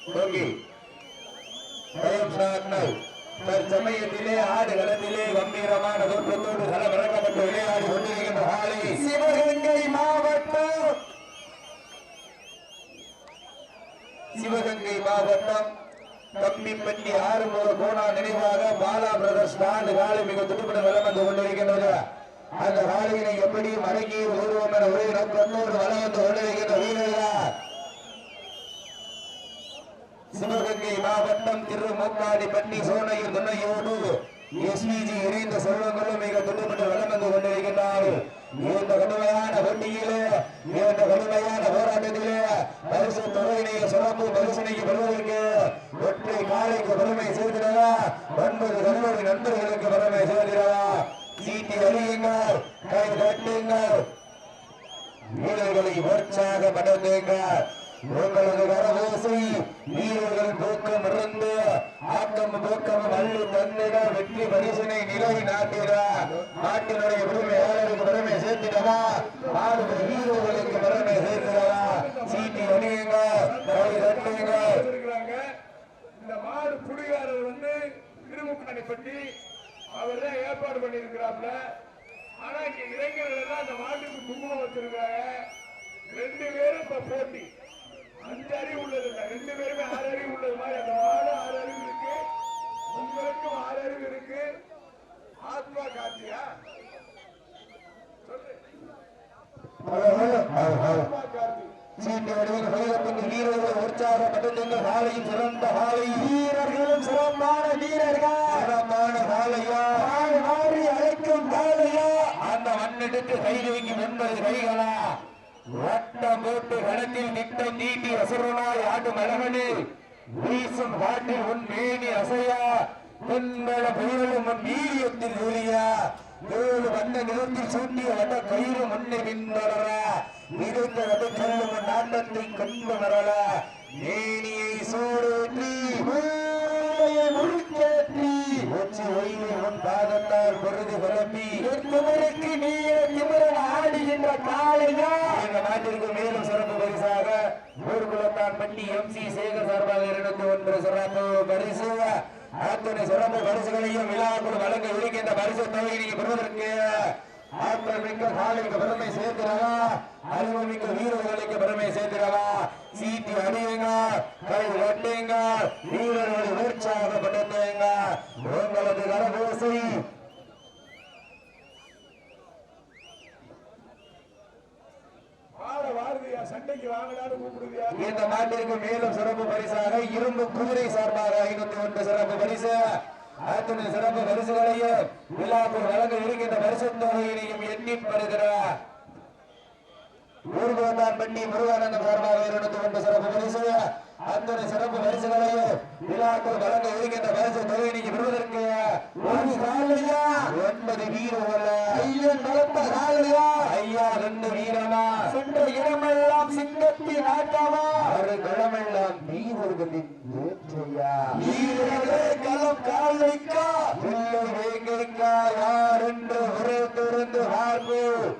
Okay தற்சமயத்திலே ஆடு களத்திலே கம்பீரமான தோற்றத்தோடு களம் இறக்கப்பட்டு விளையாடி கொண்டிருக்கின்ற காலை சிவகங்கை மாவட்டம். சிவகங்கை மாவட்டம் கம்பிப்பட்டி ஆறுமுக கோணா நினைவாக பாலா பிரதர்ஸ் நாடு காலை மிக துடுப்புடன் வலம் வந்து கொண்டிருக்கின்றது அந்த காலையினை எப்படி மடங்கி ஒருவம் என ஒரே நோக்கத்தோடு வலம் வந்து கொண்டிருக்கின்ற வீரர்கள் சிவகங்கை மாவட்டம் திருமுக்காடிப்பட்டி சோனையில் துணையோடு எஸ்பிஜி இணைந்த செல்வங்களும் மிக துண்டுபட்டு வளம் வந்து கொண்டிருக்கின்றார்கள் இந்த கடுமையான போட்டியிலே இந்த கடுமையான போராட்டத்திலே பரிசு துறையினைய சிறப்பு பரிசனைக்கு பெறுவதற்கு ஒற்றை காலைக்கு பெருமை சேர்க்கிறதா? ஒன்பது கல்லூரி நண்பர்களுக்கு பெருமை சேர்க்கிறதா? சீட்டி அறியுங்கள் கை கட்டுங்கள் வீரர்களை உற்சாகப்படுத்துங்கள். உங்களது வரவோசை வீரர்கள் தூக்கம் இருந்து ஆக்கம் தூக்கம் அள்ளி தந்திட வெற்றி பரிசனை நிலை நாட்டிட நாட்டினுடைய பெருமையாளருக்கு பெருமை சேர்த்திடவா ஆளுமை வீரர்களுக்கு பெருமை சேர்த்திடவா சீட்டி அணியுங்க கை தட்டுங்க இருக்கிறாங்க இந்த மாடு புடிகாரர் வந்து திருமுக்காணி பட்டி அவர் தான் ஏற்பாடு பண்ணியிருக்கிறாப்ல ஆனா இங்க இளைஞர்கள் எல்லாம் அந்த மாட்டுக்கு குங்குமம் வச்சிருக்காங்க. ரெண்டு பேரும் இப்ப போட்டி. அஞ்சு அறிவு உள்ளது இல்ல ரெண்டு பேருமே ஆறு அறிவு உள்ளது மாதிரி. அந்த மாடு ஆறு அறிவு இருக்கு. உங்களுக்கும் ஆறு அறிவு இருக்கு. ஆத்மா காத்தியா சொல்லு. ஆத்மா கார்த்தி உற்சாகப்படுத்துங்க காலையும் சிறந்த காலை வீரர்களும் சிறப்பான வீரர்கள். சிறப்பான காலையா மாறி அழைக்கும் காலையா? அந்த மண்ணெடுத்து கை தூக்கி ஒன்பது கைகளா? வட்டம் போட்டு களத்தில் திட்டம் நீட்டி அசுரனாய் ஆடும் அழகனு. வீசும் காட்டில் உன் மேனி அசையா? பொன்பல புயலும் உன் வீரியத்தில் ஒளியா? ஏழு வண்ண நிறத்தில் சூட்டிய வட்ட கயிறு முன்னை மிகுந்த வட்ட செல்லும் நாட்டத்தை கொண்டு வரல மேனியை சூடேற்றி முழுக்கேற்றி உச்சி ஒய்வு உன் பாதத்தால் பொருது பரப்பி திமிருக்கு நீயே திமிரன் ஆடுகின்ற காளையா? இந்த நாட்டிற்கு மேலும் சிறப்பு பரிசாக ஊர்குலத்தான் பட்டி எம் சி சேகர் சார்பாக இருநூத்தி ஒன்று சிறப்பு பரிசு. அத்தனை சிறப்பு பரிசுகளையும் விழாக்குள் வழங்க இருக்கின்ற பரிசு தொகை நீங்க பெறுவதற்கு ஆற்றல் மிக்க காலைக்கு பெருமை சேர்க்கிறவா? அறிவு மிக்க வீரர்களுக்கு பெருமை சேர்க்கிறவா? சீட்டி அடியுங்க கை வெட்டுங்க வீரர்களை உற்சாகப்படுத்துங்க. உங்களது கரபோசை இந்த நாட்டிற்கு மேலும் சிறப்பு பரிசாக இரும்பு குதிரை சார்பாக ஐநூத்தி ஒன்று சிறப்பு பரிசு. அத்துணை சிறப்பு பரிசுகளையும் விழாக்குள் வழங்க இருக்கின்ற பரிசு தொகையினையும் எண்ணி பெறுகிறார் ஊர்கோட்டான் பட்டி முருகானந்தம் சார்பாக இருநூத்தி ஒன்று சிறப்பு பரிசு. அத்தனை சிறப்பு பரிசுகளையும் விழாக்குள் வழங்க இருக்கின்ற பரிசு தொகையினைக்கு பெறுவதற்கு ஒரு காலையா? ஒன்பது வீரர்கள் ஐயன் நடத்த காலையா? ஐயா ரெண்டு வீரமா? சென்ற இடமெல்லாம் சிங்கத்தின் ஆட்டமா? ஒரு களமெல்லாம் வீரர்களின் வேற்றையா? வீரர்களே களம் காலைக்கா இல்லை வேங்கைக்கா யார் என்று உரைத்திருந்து பார்ப்போம்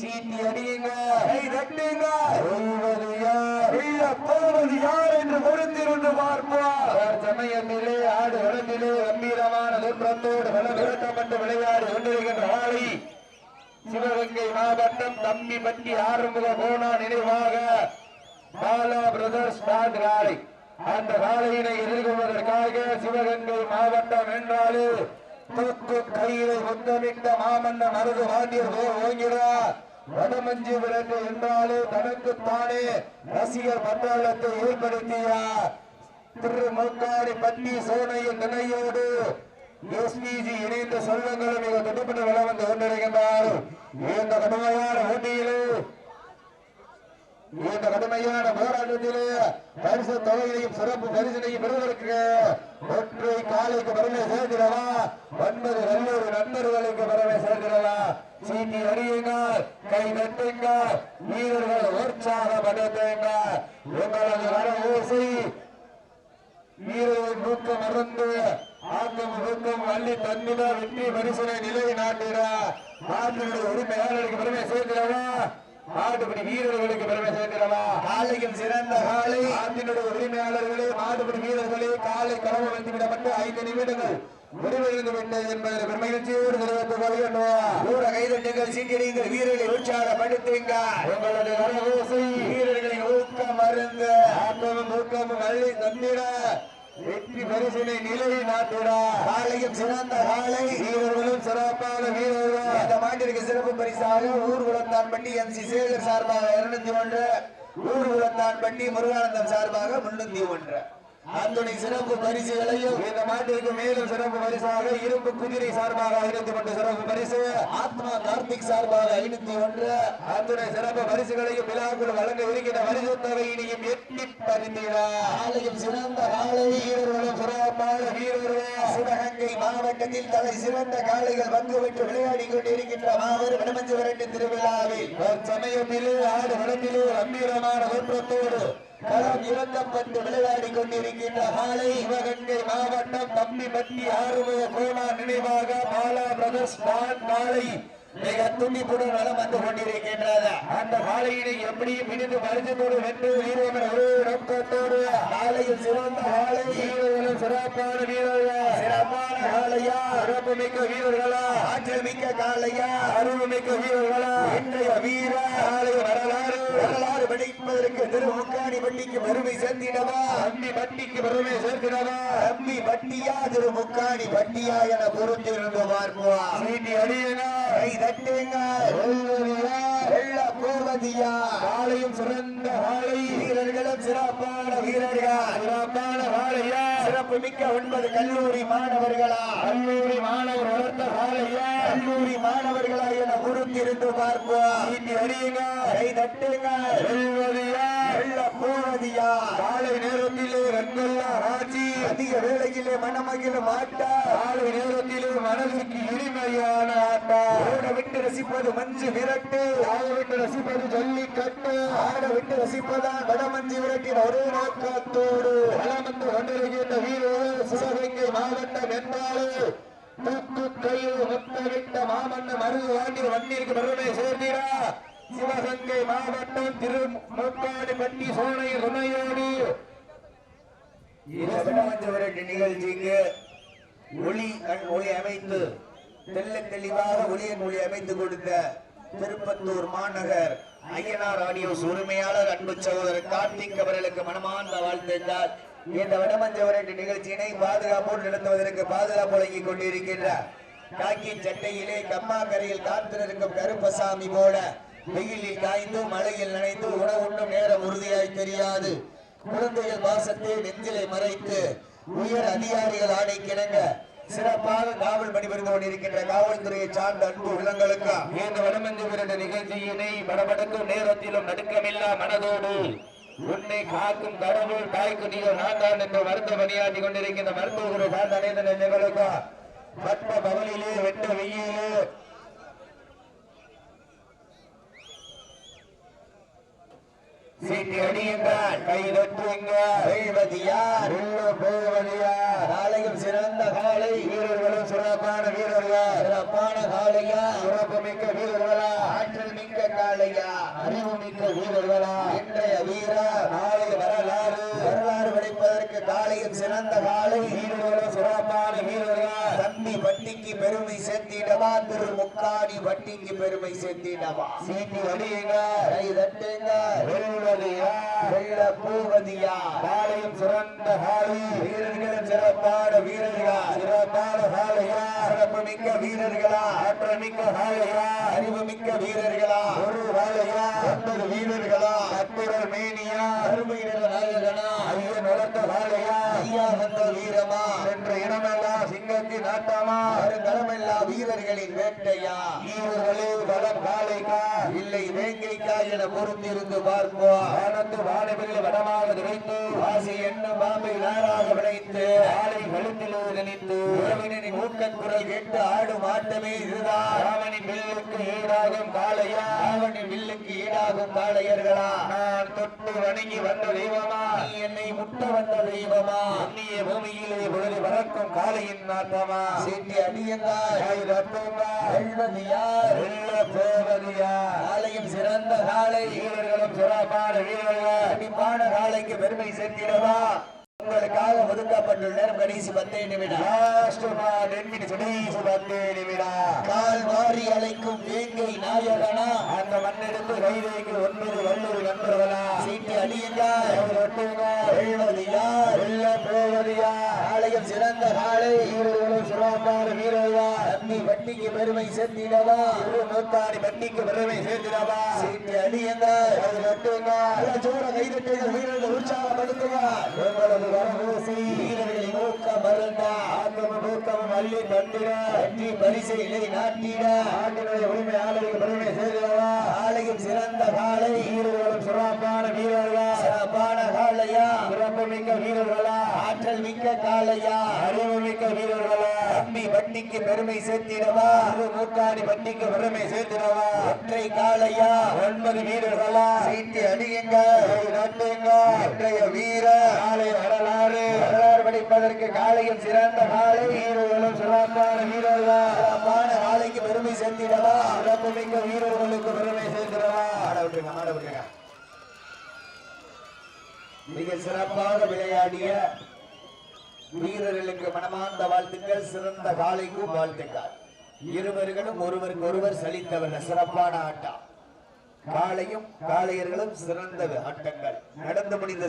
சீட்டி அடியுங்க கை தட்டுங்க சொல்வது யார் இல்ல போவது யார் என்று பொறுத்திருந்து பார்ப்போம் சமயத்திலே ஆடு களத்திலே கம்பீரமான தோற்றத்தோடு விளையாடி கொண்டிருக்கின்ற ஆளை. சிவகங்கை மாவட்டம் தம்பிப்பட்டி ஆறுமுக போனா நினைவாக பாலா பிரதர்ஸ் பேண்ட் காலை அந்த காலையினை எதிர்கொள்வதற்காக சிவகங்கை மாவட்டம் என்றாலே தூக்கு கையிலை முத்தமிட்ட மாமன்ன மருது வாண்டியர் ஓங்கிறார் வடமஞ்சு விரட்டு என்றாலே தனக்குத்தானே ரசிகர் பட்டாளத்தை திரு திருமுக்காடி பன்னி சோனையின் நினையோடு எஸ்பிஜி இணைந்த செல்வங்களும் மிக துடுப்பட்டு வளம் வந்து கொண்டிருக்கின்றார். இந்த கடுமையான போட்டியிலே இந்த கடுமையான போராட்டத்திலே பரிசு தொகையையும் சிறப்பு பரிசினையும் பெறுவதற்கு ஒற்றை காலைக்கு பெருமை சேர்க்கிறவா? ஒன்பது நல்லூர் நண்பர்களுக்கு பெருமை சேர்க்கிறவா? சீட்டி அடியுங்கள் கை தட்டுங்கள் வீரர்கள் உற்சாகப்படுத்துங்கள் உங்களது வர ஊசி வீரர்கள் தூக்கம் மறந்து ஆக்கம் தூக்கம் அள்ளி தந்திட வெற்றி பரிசனை நிலை நாட்டிட நாட்டினுடைய உரிமையாளருக்கு பெருமை சேர்க்கிறவா மாடுபிடி வீரர்களுக்கு பெருமை சேர்க்கிறவா காலையும் சிறந்த காலை ஆட்டினுடைய உரிமையாளர்களே மாடுபிடி வீரர்களே காலை களவு வந்து விடப்பட்டு ஐந்து நிமிடங்கள் முடிவடைந்து விட்டது என்பதை பெருமகிழ்ச்சியோடு தெரிவித்துக் கொள்கின்றோம். ஊர கைதட்டுகள் சீட்டிடுங்கள் வீரர்களை உற்சாகப்படுத்துங்க. உங்களது வரவோசை வீரர்களின் ஊக்கம் மருந்து ஆக்கமும் ஊக்கமும் அள்ளி தந்திட. வெற்றி பரிசினை நிலை நாட்டிட. காலையும் சிறந்த காலை. வீரர்களும் சிறப்பான வீரர்கள். இந்த மாட்டிற்கு சிறப்பு பரிசாக ஊர்குளத்தான் பட்டி எம் சி சேகர் சார்பாக இருநூத்தி ஒன்று. ஊர்குளத்தான் பட்டி முருகானந்தம் சார்பாக முன்னூத்தி ஒன்று. அத்துணை சிறப்பு பரிசுகளையும் இந்த மாட்டிற்கு மேலும் சிறப்பு பரிசாக இரும்பு குதிரை சார்பாக ஐநூத்தி ஒன்று சிறப்பு பரிசு. ஆத்மா கார்த்திக் சார்பாக ஐநூத்தி ஒன்று அத்துணை சிறப்பு பரிசுகளையும் விழாக்குள் வழங்க இருக்கின்ற பரிசு தொகையினையும் எட்டி பறிந்திட காலையும் சிறந்த காலை. வீரர்களும் சிறப்பான வீரர்கள். சிவகங்கை மாவட்டத்தில் தலை சிறந்த காளைகள் பங்கு பெற்று விளையாடி கொண்டிருக்கின்ற மாபெரும் வடமஞ்சு விரட்டு திருவிழாவில். சமயத்திலே ஆடு வளத்திலே கம்பீரமான தோற்றத்தோடு களம் இறக்கப்பட்டு விளையாடி கொண்டிருக்கின்ற காலை சிவகங்கை மாவட்டம் தம்பிப்பட்டி ஆறுமுக கோணா நினைவாக பாலா பிரதர்ஸ் மாலை காலை மிக துண்டிப்புடன் நலம் வந்து கொண்டிருக்கின்றது. அந்த காலையினை எப்படியும் பிடித்து பரிசத்தோடு வென்று வீரர்கள் ஒரு நோக்கத்தோடு காலையில் சிறந்த காலை வீரர்களும் சிறப்பான வீரர்கள்? சிறப்பான காளையா சிறப்பு மிக்க வீரர்களா? ஆற்றல் மிக்க காளையா அருள் மிக்க வீரர்களா? இன்றைய வீர காலை வரலாறு வரலாறு படிப்பதற்கு திருமுக்காணி பட்டிக்கு பெருமை சேர்த்திடவா தம்பி பட்டிக்கு பெருமை சேர்க்கிறவா தம்பி பட்டியா திருமுக்காணி பட்டியா என பொறுத்திருந்து பார்ப்போம். சீட்டி அடியனா கை தட்டுங்க. போவதியா காலையும் சிறந்த காலை. வீரர்களும் சிறப்பான வீரர்கள். சிறப்பான காலையா. சிறப்பு மிக்க ஒன்பது கல்லூரி மாணவர்களா. கல்லூரி மாணவர் வளர்த்த காலையா. கல்லூரி மாணவர்களா என பொறுத்திருந்து பார்ப்போம். சீட்டி அடியுங்க. கை தட்டுங்க. வெல்வதியா வெள்ள போவதியா காலை நேரத்திலே கண்கொள்ளா ஆட்சி அதிக வேளையிலே மனமகிழ மாட்டா? காலை நேரத்திலே மனதிற்கு இனிமையான ஆட்டா. ஓட விட்டு ரசிப்பது மஞ்சு விரட்டு. ஆக விட்டு ரசிப்பது ஜல்லிக்கட்டு. ஆட விட்டு ரசிப்பதான் வடமஞ்சு விரட்டின் ஒரே நோக்கத்தோடு. வளம் வந்து கொண்டிருக்கின்ற வீரர்கள் சிவகங்கை மாவட்டம் என்றாலே தூக்கு கையில் முத்தமிட்ட மாமன்ன மருது வாண்டி வண்டிற்கு பெருமை சேர்ந்தீரா சிவகங்கை மாவட்டம் திரு பட்டி சோனை துணையோடு இந்த நிகழ்ச்சிக்கு ஒளி கண் ஒளி அமைத்து தெல்ல தெளிவாக ஒளியன் ஒளி அமைத்து கொடுத்த திருப்பத்தூர் மாநகர் ஐயனார் ஆடியோஸ் உரிமையாளர் அன்பு சகோதரர் கார்த்திக் அவர்களுக்கு மனமார்ந்த வாழ்த்துக்கள். இந்த வடமஞ்ச விரட்டு நிகழ்ச்சியினை பாதுகாப்போடு நடத்துவதற்கு பாதுகாப்பு வழங்கிக் கொண்டிருக்கின்றார் காக்கி சட்டையிலே கம்மாக்கரையில் நிற்கும் கருப்பசாமி போல வெயிலில் காய்ந்து மழையில் நனைந்து உணவுண்ணும் நேரம் உறுதியாய் தெரியாது. குழந்தைகள் பாசத்தை நெஞ்சிலை மறைத்து உயர் அதிகாரிகள் ஆணை கிணங்க சிறப்பாக காவல் பணிபுரிந்து கொண்டிருக்கின்ற காவல்துறையை சார்ந்த அன்பு உள்ளங்களுக்கு இந்த வடமஞ்சு விரட்ட நிகழ்ச்சியினை படபடக்கும் நேரத்திலும் நடுக்கமில்லா மனதோடு உன்னை காக்கும் கடவுள் தாய்க்கு நீங்கள் நான் என்று மருத்துவ பணியாற்றி கொண்டிருக்கின்ற மருத்துவ சார்ந்த அனைத்து நெஞ்சங்களுக்கு? பத்ம பவனிலே வெட்ட வெயிலே சீட்டி அடியுங்கள் கை தட்டுங்கள் வெல்வது யார் உள்ள போவது யார் காலையும் சிறந்த காலை. வீரர்களும் சிறப்பான வீரர்கள். சிறப்பான காளையா சிறப்பு மிக்க வீரர்களா. ஆற்றல் மிக்க காளையா அறிவு மிக்க வீரர்களா. இன்றைய வீர நாளை வரலாறு. வரலாறு படைப்பதற்கு காலையும் சிறந்த காலை. வீரர்களும் சிறப்பான வீரர்களா. தம்பி பட்டிக்கு பெருமை சேர்த்திடவா. திரு முக்காணி பட்டிக்கு பெருமை சேர்த்திடவா. சீட்டி அடியுங்க கை தட்டுங்க. வெல்வது பூவதியா காலையும் சிறந்த காலை வீரர்களும் சிறப்பான வீரர்களா சிறப்பான காலையா சிறப்பு மிக்க வீரர்களா. ஆற்றல் மிக்க காலையா அறிவு மிக்க வீரர்களா. ஒரு காலையா ஒன்பது வீரர்களா. அத்துரல் மேனியா. அருமையினர் நாயகனா. ஐயன் வளர்த்த காலையா ஐயா வந்த வீரமா. என்ற இனமெல்லாம் சிங்கத்தின் ஆட்டமா வருங்காலமெல்லாம் வீரர்களின் வேட்டையா? வீரர்களே வளம் காலைக்கா இல்லை வேங்கைக்கா என பொறுத்திருந்து பார்ப்போம். வானத்து வானவில் வடமாக நினைத்து ஆசை என்ன பாம்பை நாராக விளைத்து காலை கழுத்திலோ நினைத்து உறவினரின் ஊக்கக் குரல் கேட்டு ஆடும் ஆட்டமே இதுதான். ராவணி வில்லுக்கு ஈடாகும் காலையா ராவணன் வில்லுக்கு ஈடாகும் காளையர்களா? நான் தொட்டு வணங்கி வந்த தெய்வமா? நீ என்னை முட்ட வந்த தெய்வமா? அந்நிய பூமியிலே பொழுது பறக்கும் காலையின் நாட்டமா சீட்டி யார் காலையும் சிறந்த காலை. வீரர்களும் சிறப்பான வீரர்கள். கண்டிப்பான காலைக்கு பெருமை சேர்த்திடவா உங்களுக்காக ஒதுக்கப்பட்டுள்ள கடைசி பத்தே நிமிடம். கால் மாறி அழைக்கும் வேங்கை நாயகனா? அந்த மண்ணெடுத்து கைதைக்கு ஒன்பது வல்லூர் நண்பர்களா? சீட்டி அடியுங்கள் வெல்வது யார் வெல்ல போவது யார் காலையும் சிறந்த காலை. வீரர்களும் சிறப்பான வீரர்கள்? தம்பி வட்டிக்கு பெருமை சேர்த்திடவா? இரு நூத்தாடி பட்டிக்கு பெருமை சேர்த்திடவா? சீட்டி அடியுங்கள் அது ஒட்டுங்க ஜோர கைதட்டுங்கள் வீரர்கள் உற்சாகப்படுத்துவார் எங்களது வரவேசி வீரர்களின் ஊக்கம் மருந்தா ஆக்கமும் ஊக்கமும் அள்ளி தந்திட வெற்றி பரிசை நிலை நாட்டிட நாட்டினுடைய உரிமையாளருக்கு பெருமை சேர்த்திடவா காலையும் சிறந்த காலை வீரர்களும் சிறப்பான வீரர்கள் சிறப்பான காலையா சிறப்பு மிக்க வீரர்களா ஆற்றல் மிக்க காலையா அறிவு மிக்க வீரர்களா தம்பி வட்டிக்கு பெருமை சேர்த்திடவா இரு நூற்றாண்டு பட்டிக்கு பெருமை சேர்த்திடவா ஒற்றை காலையா ஒன்பது வீரர்களா சீட்டி அடியுங்கள் நட்டுங்க இன்றைய வீர காலை வரலாறு வரலாறு சிறந்த காலை. வீரர்களும் சிறப்பான வீரர்கள் சிறப்பான காலைக்கு பெருமை சேர்த்திடவா? சிறப்பு மிக்க வீரர்களுக்கு பெருமை சேர்த்திடவா? ஆடவிட்டுங்க ஆடவிட்டுங்க மிக சிறப்பாக விளையாடிய வீரர்களுக்கு மனமார்ந்த வாழ்த்துக்கள் சிறந்த காலைக்கும் வாழ்த்துக்கள். இருவர்களும் ஒருவருக்கு ஒருவர் சலித்தவர்கள் சிறப்பான ஆட்டம். காளையும் காளையர்களும் சிறந்த ஆட்டங்கள். நடந்து முடிந்த